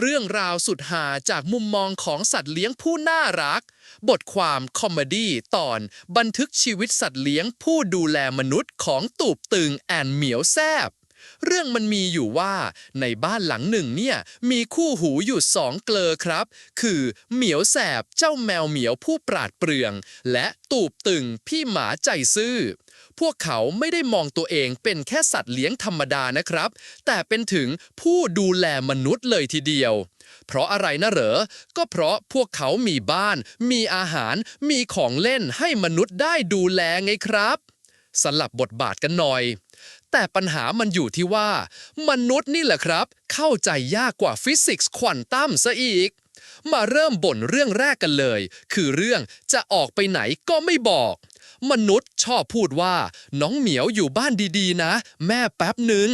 เรื่องราวสุดหาจากมุมมองของสัตว์เลี้ยงผู้น่ารัก บทความคอมเมดี้ตอนบันทึกชีวิตสัตว์เลี้ยงผู้ดูแลมนุษย์ของตูบตึงแอนเหมียวแซบ เรื่องมันมีอยู่ว่าในบ้านหลังหนึ่งเนี่ยมีคู่หูอยู่สองเกลอครับ คือเหมียวแสบเจ้าแมวเหมียวผู้ปราดเปรื่อง และตูบตึงพี่หมาใจซื่อ พวกเขาไม่ได้มองตัวเองเป็นแค่สัตว์เลี้ยงธรรมดานะครับ แต่เป็นถึงผู้ดูแลมนุษย์เลยทีเดียว เพราะอะไรนะเหรอ ก็เพราะพวกเขามีบ้าน มีอาหาร มีของเล่นให้มนุษย์ได้ดูแลไงครับ สลับบทบาทกันหน่อย แต่ปัญหามันอยู่ที่ว่า มนุษย์นี่แหละครับ เข้าใจยากกว่าฟิสิกส์ควอนตัมซะอีก มาเริ่มบ่นเรื่องแรกกันเลย คือเรื่องจะออกไปไหนก็ไม่บอก มนุษย์ชอบพูดว่า น้องเหมียวอยู่บ้านดีๆ นะ แม่แป๊บหนึ่ง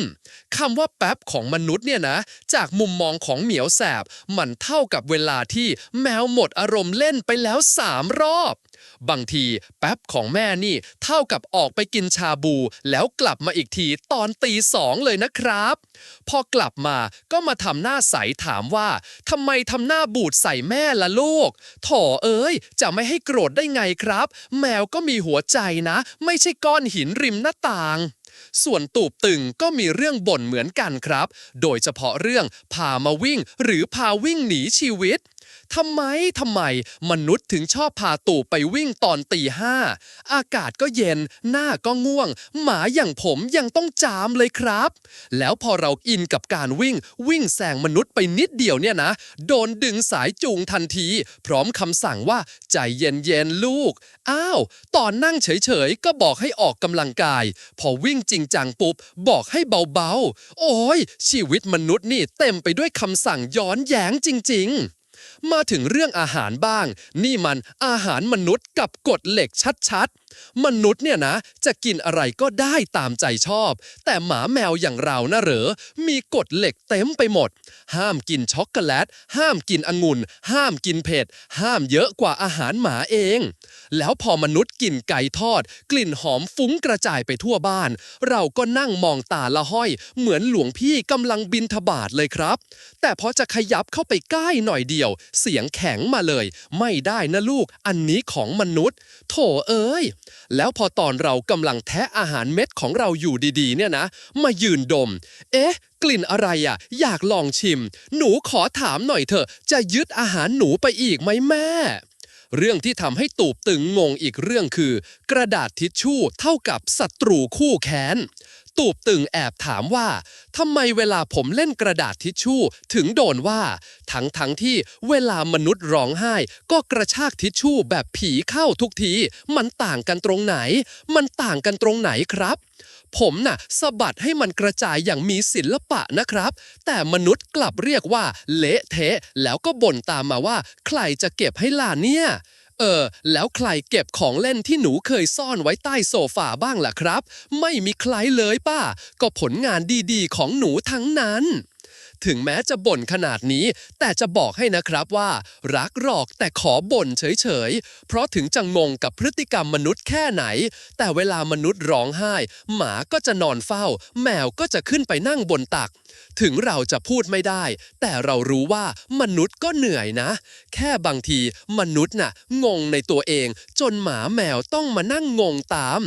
คำว่าแป๊บของมนุษย์เนี่ยนะ จากมุมมองของเหมียวแสบ มันเท่ากับเวลาที่แมวหมดอารมณ์เล่นไปแล้วสามรอบ บางทีแป๊บของแม่นี่ เท่ากับออกไปกินชาบู แล้วกลับมาอีกทีตอนตีสองเลยนะครับ พอกลับมาก็มาทำหน้าใสถามว่าทำไมทำหน้าบูดใส่แม่ละลูกโถเอ้ย จะไม่ให้โกรธได้ไงครับ แมวก็มีหัวใจนะ ไม่ใช่ก้อนหินริมหน้าต่าง ส่วนตูบตึงก็มีเรื่องบ่นเหมือนกันครับ โดยเฉพาะเรื่องพามาวิ่งหรือพาวิ่งหนีชีวิต ทำไมทำไมมนุษย์ถึงชอบพาตูบไปวิ่งตอนตีห้าอากาศก็เย็น หน้าก็ง่วง หมาอย่างผมยังต้องจามเลยครับ แล้วพอเราอินกับการวิ่ง วิ่งแซงมนุษย์ไปนิดเดียวเนี่ยนะ โดนดึงสายจูงทันที พร้อมคำสั่งว่าใจเย็นๆลูก อ้าว ตอนนั่งเฉยๆ ก็บอกให้ออกกำลังกาย พอวิ่งจริงจังปุ๊บ บอกให้เบาๆ โอ้ยชีวิตมนุษย์นี่เต็มไปด้วยคำสั่งย้อนแย้งจริง ๆ มาถึงเรื่องอาหารบ้าง นี่มันอาหารมนุษย์กับกฎเหล็กชัดๆ มนุษย์เนี่ยนะ จะกินอะไรก็ได้ตามใจชอบ แต่หมาแมวอย่างเรานะเหรอ มีกฎเหล็กเต็มไปหมด ห้ามกินช็อกโกแลต ห้ามกินองุ่น ห้ามกินเผ็ด ห้ามเยอะกว่าอาหารหมาเอง แล้วพอมนุษย์กินไก่ทอด กลิ่นหอมฟุ้งกระจายไปทั่วบ้าน เราก็นั่งมองตาละห้อย เหมือนหลวงพี่กำลังบินทบาทเลยครับ แต่พอจะขยับเข้าไปใกล้หน่อยเดียว เสียงแข็งมาเลย ไม่ได้นะลูก อันนี้ของมนุษย์ โถเอ้ย แล้วพอตอนเรากำลังแทะอาหารเม็ดของเราอยู่ดีๆ เนี่ยนะ มายืนดม เอ๊ะกลิ่นอะไรอะ อยากลองชิม หนูขอถามหน่อยเถอะ จะยึดอาหารหนูไปอีกไหมแม่ เรื่องที่ทำให้ตูบตึงงงอีกเรื่องคือ กระดาษทิชชู่เท่ากับศัตรูคู่แค้น ตูบตึงแอบถามว่าทำไมเวลาผมเล่นกระดาษทิชชู่ถึงโดนว่า ทั้งทั้งที่เวลามนุษย์ร้องไห้ ก็กระชากทิชชู่แบบผีเข้าทุกที มันต่างกันตรงไหน มันต่างกันตรงไหนครับ ผมน่ะสะบัดให้มันกระจายอย่างมีศิลปะนะครับ แต่มนุษย์กลับเรียกว่า เละเทะแล้วก็บ่นตามมาว่า ใครจะเก็บให้ล่ะเนี่ย เออ แล้วใครเก็บของเล่นที่หนูเคยซ่อนไว้ใต้โซฟาบ้างล่ะครับ ไม่มีใครเลยป้า ก็ผลงานดีๆ ของหนูทั้งนั้น ถึงแม้จะบ่นขนาดนี้ แต่จะบอกให้นะครับว่า รักหรอกแต่ขอบ่นเฉยๆ เพราะถึงจะงงกับพฤติกรรมมนุษย์แค่ไหน แต่เวลามนุษย์ร้องไห้ หมาก็จะนอนเฝ้า แมวก็จะขึ้นไปนั่งบนตัก ถึงเราจะพูดไม่ได้ แต่เรารู้ว่ามนุษย์ก็เหนื่อยนะ แค่บางทีมนุษย์น่ะ งงในตัวเอง จนหมาแมวต้องมานั่งงงตาม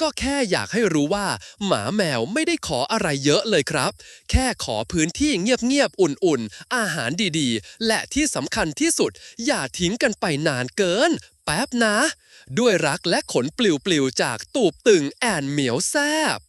ก็แค่อยากให้รู้ว่า หมาแมวไม่ได้ขออะไรเยอะเลยครับ แค่ขอพื้นที่เงียบๆอุ่นๆ อาหารดีๆ และที่สำคัญที่สุด อย่าทิ้งกันไปนานเกินแป๊บนะ ด้วยรักและขนปลิวๆจากตูบตึงแอนเหมียวแซบ